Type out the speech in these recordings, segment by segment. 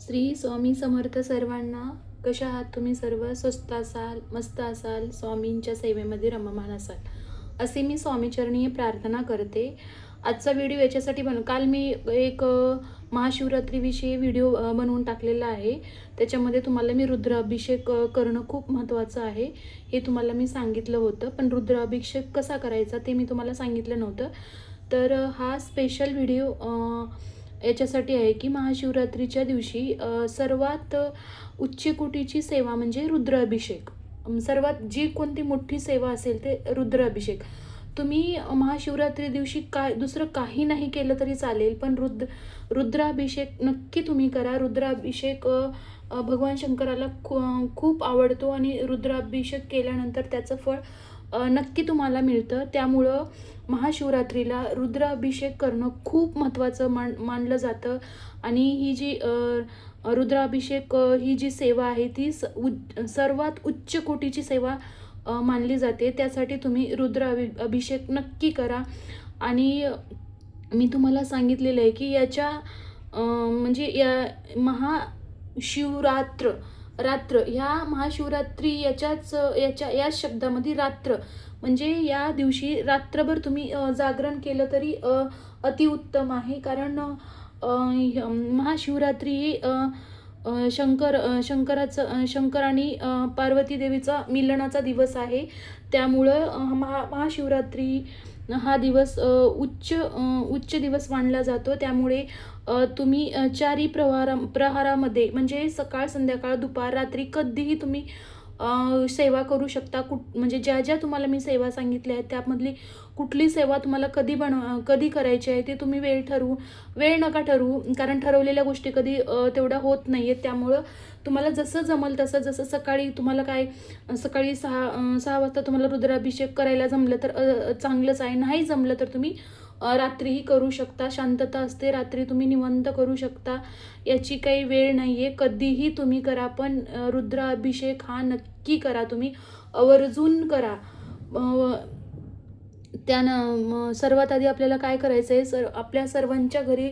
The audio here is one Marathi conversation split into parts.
श्री स्वामी समर्थ सर्वांना कशा आहात तुम्ही सर्व? स्वस्त असाल मस्त असाल स्वामींच्या सेवेमध्ये रममान असाल. असे मी स्वामीचरणी प्रार्थना करते. आजचा व्हिडिओ याच्यासाठी बनव काल मी एक महाशिवरात्रीविषयी व्हिडिओ बनवून टाकलेला आहे. त्याच्यामध्ये तुम्हाला मी रुद्राभिषेक करणं खूप महत्त्वाचं आहे. हे तुम्हाला मी सांगितलं होतं. पण रुद्राभिषेक कसा करायचा ते मी तुम्हाला सांगितलं नव्हतं. तर हा स्पेशल व्हिडिओ याच्यासाठी आहे की महाशिवरात्रीच्या दिवशी सर्वात उच्चकोटीची सेवा म्हणजे रुद्राभिषेक. सर्वात जी कोणती मोठी सेवा असेल ते रुद्राभिषेक. तुम्ही महाशिवरात्री दिवशी काय दुसरं काही नाही केलं तरी चालेल पण रुद्र रुद्राभिषेक नक्की तुम्ही करा. रुद्राभिषेक भगवान शंकराला खू- खूप आवडतो आणि रुद्राभिषेक केल्यानंतर त्याचं फळ नक्की तुम्हाला मिळतं. त्यामुळं महाशिवरात्रीला रुद्राभिषेक करणं खूप महत्त्वाचं मान मानलं जातं. आणि ही जी रुद्राभिषेक ही जी सेवा आहे ती स उ सर्वात उच्च कोटीची सेवा मानली जाते. त्यासाठी तुम्ही रुद्राभि अभिषेक नक्की करा. आणि मी तुम्हाला सांगितलेलं आहे की याच्या म्हणजे या महाशिवरात्र रात्र. ह्या महाशिवरात्री याच्याच याच्या याच शब्दामध्ये रात्र. म्हणजे या दिवशी रात्रभर तुम्ही जागरण केलं तरी अतिउत्तम आहे. कारण महाशिवरात्री ही शंकर शंकराचं शंकर आणि पार्वती देवीचा मिलनाचा दिवस आहे. त्यामुळं महा महाशिवरात्री हा दिवस उच्च उच्च दिवस मानला जातो. त्यामुळे तुम्ही चारी चारही प्रहारा प्रहारामध्ये म्हणजे सकाळ संध्याकाळ दुपार रात्री कधीही तुम्ही सेवा करू शकता. कुठ म्हणजे ज्या ज्या तुम्हाला मी सेवा सांगितल्या आहेत त्यामधली कुठली सेवा तुम्हाला कधी बन कधी करायची आहे ते तुम्ही वेळ ठरवू वेळ नका ठरवू. कारण ठरवलेल्या गोष्टी कधी तेवढ्या होत नाही आहेत त्यामुळं तुम्हाला जसं जमल तसं जसं सकाळी तुम्हाला काय सकाळी सहा सहा वाजता तुम्हाला रुद्राभिषेक करायला जमलं तर चांगलंच आहे. नाही जमलं तर तुम्ही रात्रीही करू शकता. शांतता असते. रात्री तुम्ही निवंत करू शकता. याची काही वेळ नाही आहे कधीही तुम्ही करा पण रुद्राभिषेक हा नक्की करा तुम्ही. आवर्जून करा. त्यानं सर्वात आधी आपल्याला काय करायचं आहे सर आपल्या सर्वांच्या घरी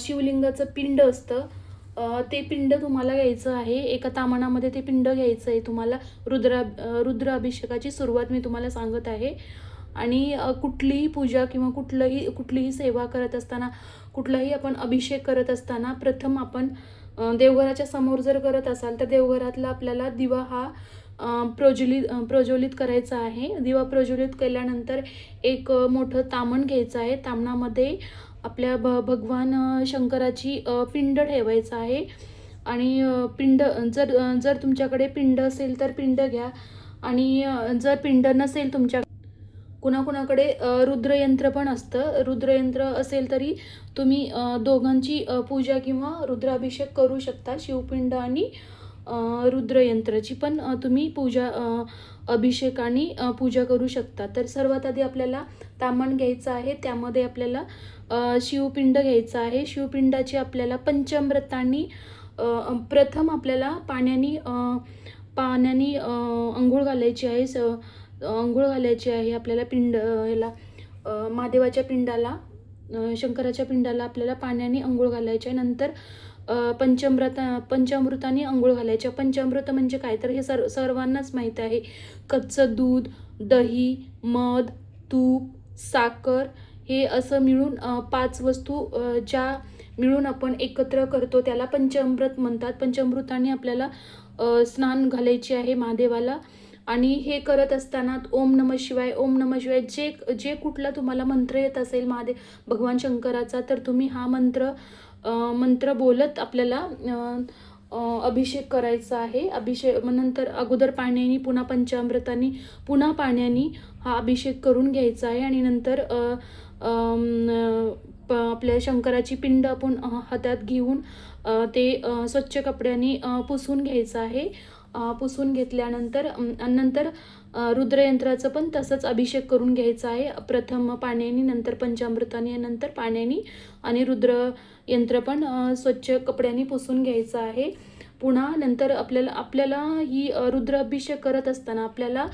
शिवलिंगाचं पिंड असतं. ते पिंड तुम्हाला घ्यायचं आहे. एका तामणामध्ये ते पिंड घ्यायचं आहे तुम्हाला. रुद्रा रुद्र अभिषेकाची सुरुवात मी तुम्हाला सांगत आहे. आणि कुठलीही पूजा किंवा कुठलंही कुठलीही सेवा करत असताना कुठलाही आपण अभिषेक करत असताना प्रथम आपण देवघराच्या समोर जर करत असाल तर देवघरातला आपल्याला दिवा हा प्रज्वलित प्रज्वलित करायचा आहे. दिवा प्रज्वलित केल्यानंतर एक मोठं तामण घ्यायचं आहे. तामणामध्ये आपल्या भ भगवान शंकराची पिंड ठेवायचं आहे. आणि पिंड जर जर तुमच्याकडे पिंड असेल तर पिंड घ्या. आणि जर पिंड नसेल तुमच्या कुणाकुणाकडे रुद्रयंत्र पण असतं. रुद्रयंत्र असेल तरी तुम्ही दोघांची पूजा किंवा रुद्राभिषेक करू शकता. शिवपिंड आणि रुद्रयंत्राची पण तुम्ही पूजा अ, अभिषेक आणि पूजा करू शकता. तर सर्वात आधी आपल्याला तामण घ्यायचं आहे त्यामध्ये आपल्याला शिवपिंड घ्यायचं आहे. शिवपिंडाची आपल्याला पंचामृतांनी प्रथम आपल्याला पाण्याने पाण्याने अंघोळ घालायची आहे. स अंघोळ घालायची आहे आपल्याला पिंड याला महादेवाच्या पिंडाला शंकराच्या पिंडाला आपल्याला पाण्याने अंघोळ घालायची आहे. नंतर पंचामृत पंचामृताने आंघोळ घालायच्या पंचामृत म्हणजे काय? तर हे सर्व सर्वांनाच माहीत आहे. कच्चं दूध दही मध तूप साखर हे असं मिळून पाच वस्तू ज्या मिळून आपण एकत्र करतो त्याला पंचामृत म्हणतात. पंचामृताने आपल्याला स्नान घालायचे आहे महादेवाला. आणि हे करत असताना ओम नम शिवाय ओम नम शिवाय जे जे कुठला तुम्हाला मंत्र येत असेल महादेव भगवान शंकराचा तर तुम्ही हा मंत्र मंत्र बोलत आपल्याला अभिषेक करायचा आहे. अभिषेक मग नंतर अगोदर पाण्याने पुन्हा पंचामृताने पुन्हा पाण्याने हा अभिषेक करून घ्यायचा आहे. आणि नंतर प आपल्या शंकराची पिंड आपण हातात घेऊन ते स्वच्छ कपड्याने पुसून घ्यायचं आहे. पुसून घेतल्यानंतर नंतर रुद्रयंत्राचं पण तसंच अभिषेक करून घ्यायचा आहे. प्रथम पाण्याने नंतर पंचामृताने नंतर पाण्याने आणि रुद्र यंत्र पण स्वच्छ कपड्याने पुसून घ्यायचं आहे. पुन्हा नंतर आपल्याला आपल्याला ही रुद्र रुद्राभिषेक करत असताना आपल्याला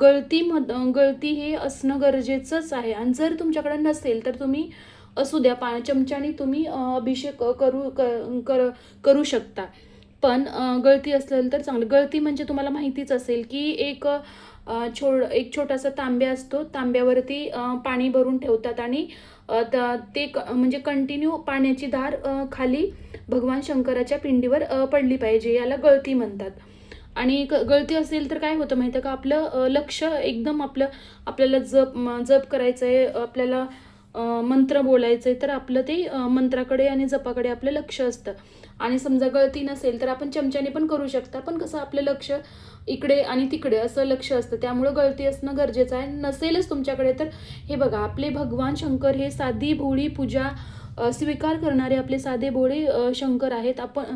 गळती मध गळती हे असणं गरजेचंच आहे. आणि जर तुमच्याकडे नसेल तर तुम्ही असू द्या पा चमच्याने तुम्ही अभिषेक करू क- कर करू शकता. पण गळती असेल तर चांगलं. गळती म्हणजे तुम्हाला माहितीच असेल की एक छो एक छोटासा तांब्या असतो. तांब्यावरती पाणी भरून ठेवतात आणि त- ते क- म्हणजे कंटिन्यू पाण्याची धार खाली भगवान शंकराच्या पिंडीवर पडली पाहिजे. याला गळती म्हणतात. आणि एक गळती असेल तर काय होतं माहिती आहे का? आपलं लक्ष एकदम आपलं आपल्याला जप जप करायचं आहे आपल्याला मंत्र बोलायचं आहे तर आपलं ते मंत्राकडे आणि जपाकडे आपलं लक्ष असतं. आणि समजा गळती नसेल तर आपण चमच्याने पण करू शकता पण कसं आपलं लक्ष इकडे आणि तिकडे असं लक्ष असतं. त्यामुळं गळती असणं गरजेचं आहे. नसेलच तुमच्याकडे तर हे बघा आपले भगवान शंकर हे साधी भोळी पूजा स्वीकार करणारे आपले साधे भोळे शंकर आहेत. आपण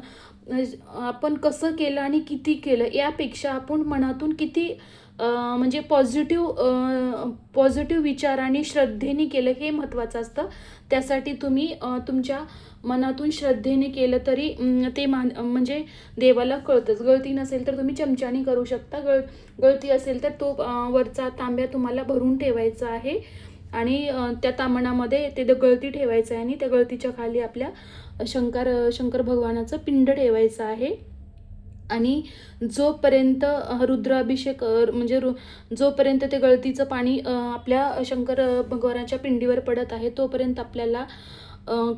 म्हणजे आपण कसं केलं आणि किती केलं यापेक्षा आपण मनातून किती म्हणजे पॉझिटिव्ह पॉझिटिव्ह विचार आणि श्रद्धेने केलं हे महत्त्वाचं असतं. त्यासाठी तुम्ही तुमच्या मनातून श्रद्धेने केलं तरी ते मान म्हणजे देवाला कळतंच. गळती नसेल तर तुम्ही चमच्याने करू शकता. गळ गळती असेल तर तो वरचा तांब्या तुम्हाला भरून ठेवायचा आहे. आणि त्या तामणामध्ये ते द- गळती ठेवायचं आहे आणि त्या गळतीच्या खाली आपल्या शंकर शंकर भगवानाचं पिंड ठेवायचं आहे. आणि जोपर्यंत रुद्राभिषेक म्हणजे रु जोपर्यंत ते गळतीचं पाणी आपल्या शंकर भगवानाच्या पिंडीवर पडत आहे तोपर्यंत आपल्याला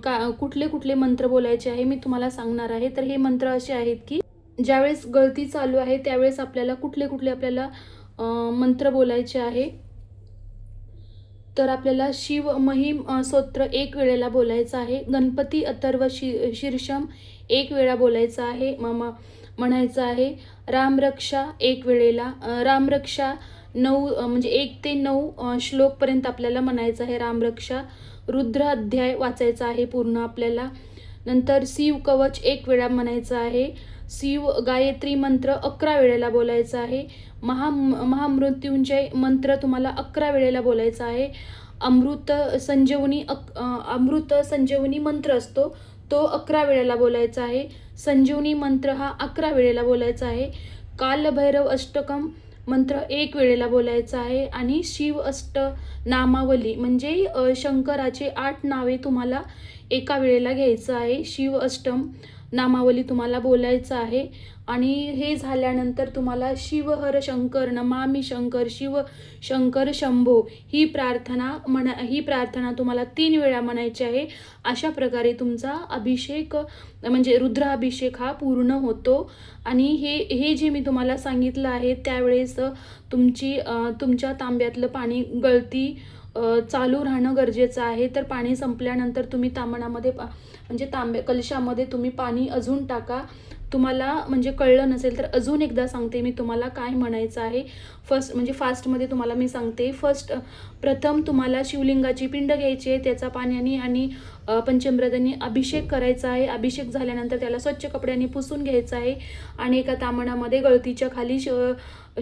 का कुठले कुठले मंत्र बोलायचे आहे मी तुम्हाला सांगणार आहे. तर हे मंत्र असे आहेत की ज्यावेळेस गळती चालू आहे त्यावेळेस आपल्याला कुठले कुठले आपल्याला मंत्र बोलायचे आहे. तर आपल्याला शिव महिम स्तोत्र एक वेळेला बोलायचं आहे. गणपती अथर्व शि शीर्षम एक वेळा बोलायचं आहे. म म्हणायचं आहे रामरक्षा एक वेळेला रामरक्षा नऊ म्हणजे एक ते नऊ श्लोकपर्यंत आपल्याला म्हणायचं आहे. रामरक्षा रुद्र अध्याय वाचायचा आहे पूर्ण आपल्याला. नंतर शिव कवच एक वेळा म्हणायचं आहे. शिव गायत्री मंत्र अकरा वेळेला बोलायचं आहे. महा महामृत्युंजय मंत्र तुम्हाला अकरा वेळेला बोलायचा आहे. अमृत संजीवनी अक अमृत संजीवनी मंत्र असतो तो अकरा वेळेला बोलायचा आहे. संजीवनी मंत्र हा अकरा वेळेला बोलायचा आहे. कालभैरव अष्टकम मंत्र एक वेळेला बोलायचा आहे आणि शिव अष्ट नामावली म्हणजे शंकराचे आठ नावे तुम्हाला एका वेळेला घ्यायचं आहे. शिव अष्टम नामावली तुम्हाला बोलायचं आहे. आणि हे झाल्यानंतर तुम्हाला शिव हर शंकर नमामी शंकर शिव शंकर शंभो ही प्रार्थना म्हणा ही प्रार्थना तुम्हाला तीन वेळा म्हणायची आहे. अशा प्रकारे तुमचा अभिषेक म्हणजे रुद्राभिषेक हा पूर्ण होतो. आणि हे हे जे मी तुम्हाला सांगितलं आहे त्यावेळेस तुमची तुमच्या तांब्यातलं पाणी गळती चालू राहणं गरजेचं आहे. तर पाणी संपल्यानंतर तुम्ही तांबणामध्ये पा म्हणजे तांब्या कलशामध्ये तुम्ही पाणी अजून टाका. तुम्हाला म्हणजे कळलं नसेल तर अजून एकदा सांगते मी तुम्हाला काय म्हणायचं आहे. फर्स्ट म्हणजे फास्टमध्ये तुम्हाला मी सांगते. फर्स्ट प्रथम तुम्हाला शिवलिंगाची पिंड घ्यायची आहे त्याचा पाण्याने आणि पंचमृतांनी अभिषेक करायचा आहे. अभिषेक झाल्यानंतर त्याला स्वच्छ कपड्यांनी पुसून घ्यायचं आहे. आणि एका तामणामध्ये गळतीच्या खाली श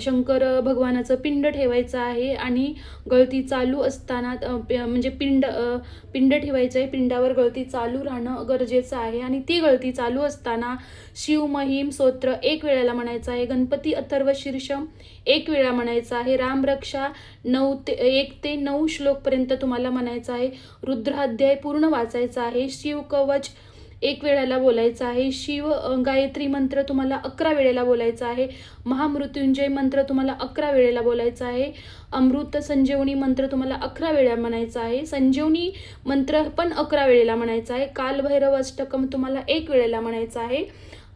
शंकर भगवानाचं पिंड ठेवायचं आहे. आणि गळती चालू असताना प- म्हणजे पिंड पिंड ठेवायचं आहे. पिंडावर गळती चालू राहणं गरजेचं आहे. आणि ती गळती चालू असताना शिव महिम स्तोत्र एक वेळेला म्हणायचं आहे. गणपती अथर्व शीर्षम एक वेळा म्हणायचं आहे. रामरक्षा नऊ ते एक ते ते नऊ श्लोकपर्यंत तुम्हाला म्हणायचं आहे. रुद्राध्याय पूर्ण वाचायचा आहे. शिव कवच एक वेळेला बोलायचं आहे. शिव गायत्री मंत्र तुम्हाला अकरा वेळेला बोलायचा आहे. महामृत्युंजय मंत्र तुम्हाला अकरा वेळेला बोलायचा आहे. अमृत संजीवनी मंत्र तुम्हाला अकरा वेळा म्हणायचा आहे. संजीवनी मंत्र पण अकरा वेळेला म्हणायचा आहे. कालभैरव अष्टकम तुम्हाला एक वेळेला म्हणायचं आहे.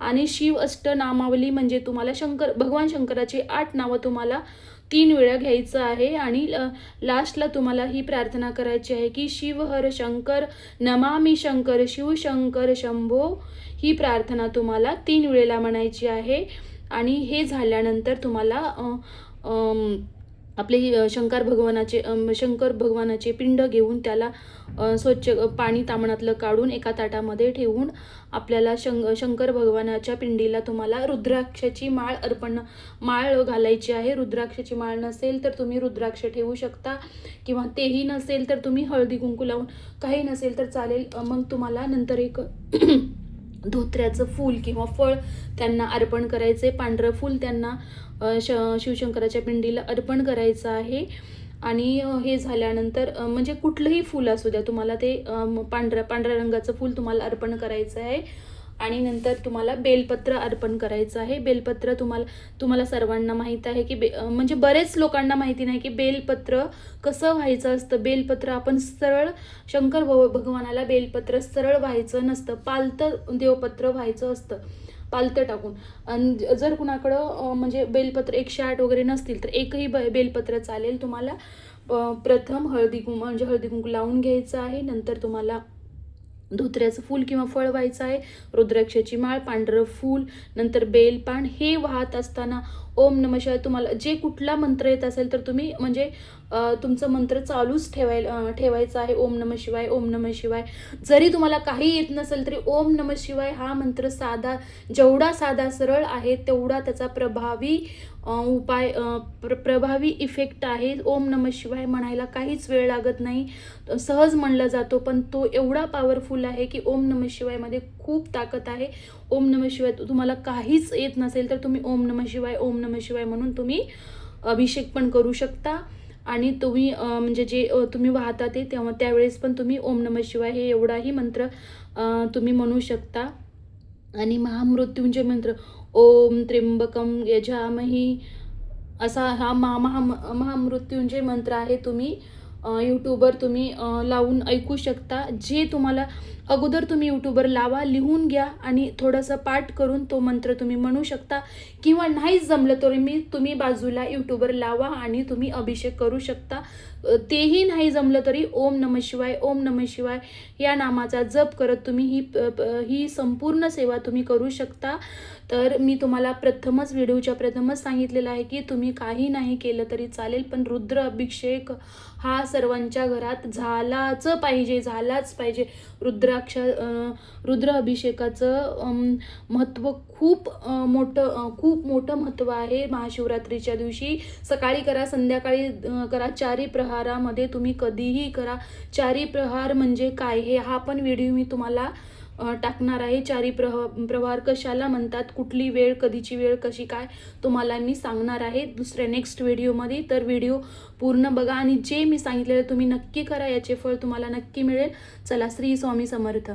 आणि शिव अष्ट नामावली म्हणजे तुम्हाला शंकर भगवान शंकराची आठ नावं तुम्हाला तीन वेळा घ्यायचं आहे आणि लास्टला तुम्हाला ही प्रार्थना करायची आहे की शिव हर शंकर नमामी शंकर शिव शंकर शंभो ही प्रार्थना तुम्हाला तीन वेळेला म्हणायची आहे. आणि हे झाल्यानंतर तुम्हाला आपले शंकर भगवानाचे शंकर भगवानाचे पिंड घेऊन त्याला स्वच्छ पाणी तामणातलं काढून एका ताटामध्ये ठेवून आपल्याला शं शंकर भगवानाच्या पिंडीला तुम्हाला रुद्राक्षाची माळ अर्पण माळ घालायची आहे. रुद्राक्षाची माळ नसेल तर तुम्ही रुद्राक्ष ठेवू शकता किंवा तेही नसेल तर तुम्ही हळदी कुंकू लावून काही नसेल तर चालेल. मग तुम्हाला नंतर एक धोत्र्याचं फूल किंवा फळ त्यांना अर्पण करायचं. आहे पांढरं फूल त्यांना श शिवशंकराच्या पिंडीला अर्पण करायचं आहे. आणि हे झाल्यानंतर म्हणजे कुठलंही फूल असू द्या तुम्हाला ते पांढऱ्या पांढऱ्या रंगाचं फूल तुम्हाला अर्पण करायचं आहे. आणि नंतर तुम्हाला बेलपत्र अर्पण करायचं आहे. बेलपत्र तुम्हाला तुम्हाला सर्वांना माहीत आहे की बे म्हणजे बरेच लोकांना माहिती नाही की बेलपत्र कसं व्हायचं असतं. बेलपत्र आपण सरळ शंकर भव भगवानाला बेलपत्र सरळ व्हायचं नसतं. पालतं देवपत्र व्हायचं असतं. पालतं टाकून. आणि जर कुणाकडं म्हणजे बेलपत्र एकशे आठ वगैरे नसतील तर एकही ब बेलपत्र चालेल. तुम्हाला प्रथम हळदी कुंकू म्हणजे हळदी कुंकू लावून घ्यायचं आहे. नंतर तुम्हाला धोत्र्याचं फूल किंवा फळ व्हायचं आहे. रुद्राक्षाची माळ पांढरं फूल नंतर बेलपान हे वाहत असताना ओम नम शिवाय तुम्हाला जे कुठला मंत्र येत असेल तर तुम्ही म्हणजे तुमचं मंत्र चालूच ठेवायला ठेवायचं आहे. ओम नम शिवाय ओम नम शिवाय. जरी तुम्हाला काही येत नसेल तरी ओम नम शिवाय हा मंत्र साधा जेवढा साधा सरळ आहे तेवढा त्याचा प्रभावी उपाय प्र प्रभावी इफेक्ट आहे. ओम नम शिवाय म्हणायला काहीच वेळ लागत नाही. सहज म्हणला जातो पण तो एवढा पॉवरफुल आहे की ओम नम शिवायमध्ये खूप ताकद आहे. ओम नम शिवाय तुम्हाला काहीच येत नसेल तर तुम्ही ओम नम शिवाय ओम नम शिवाय म्हणून तुम्ही अभिषेक पण करू शकता. आणि तुम्ही म्हणजे जे तुम्ही वाहता ते तेव्हा त्यावेळेस पण तुम्ही ओम नम शिवाय हे एवढाही मंत्र तुम्ही म्हणू शकता. आणि महामृत्यूंचे मंत्र ओम त्र्यंबकम यजामही असा हा महा महा महामृत्युंजय मंत्र आहे. तुम्ही यूट्यूबवर तुम्ही लावून ऐकू शकता. जे तुम्हाला अगोदर तुम्ही यूट्यूबवर लावा लिहून घ्या आणि थोडंसं पाठ करून तो मंत्र तुम्ही म्हणू शकता. किंवा नाहीच जमलं तरी मी तुम्ही बाजूला यूट्यूबवर लावा आणि तुम्ही अभिषेक करू शकता. तेही नाही जमलं तरी ओम नम शिवाय ओम नम शिवाय या नामाचा जप करत तुम्ही ही प- ही संपूर्ण सेवा तुम्ही करू शकता. तर मी तुम्हाला प्रथमच व्हिडिओच्या प्रथमच सांगितलेलं आहे की तुम्ही काही नाही केलं तरी चालेल पण रुद्र अभिषेक हा सर्वांच्या घरात झालाच पाहिजे झालाच पाहिजे. रुद्र रुद्राक्षा रुद्र अभिषेकाचं महत्त्व खूप मोठं खूप मोठं महत्त्व आहे महाशिवरात्रीच्या दिवशी. सकाळी करा संध्याकाळी करा चारी प्रहारामध्ये तुम्ही कधीही करा. चारी प्रहार म्हणजे काय हे हा पण व्हिडिओ मी तुम्हाला टाकणार आहे. चारी प्रह प्रहार कशाला म्हणतात? कुठली वेळ कधीची वेळ कशी काय? तुम्हाला मी सांगणार आहे. दुसऱ्या नेक्स्ट व्हिडिओमध्ये तर व्हिडिओ पूर्ण बघा आणि जे मी सांगितलेलं तुम्ही नक्की करा. याचे फळ तुम्हाला नक्की मिळेल. चला श्री स्वामी समर्थ.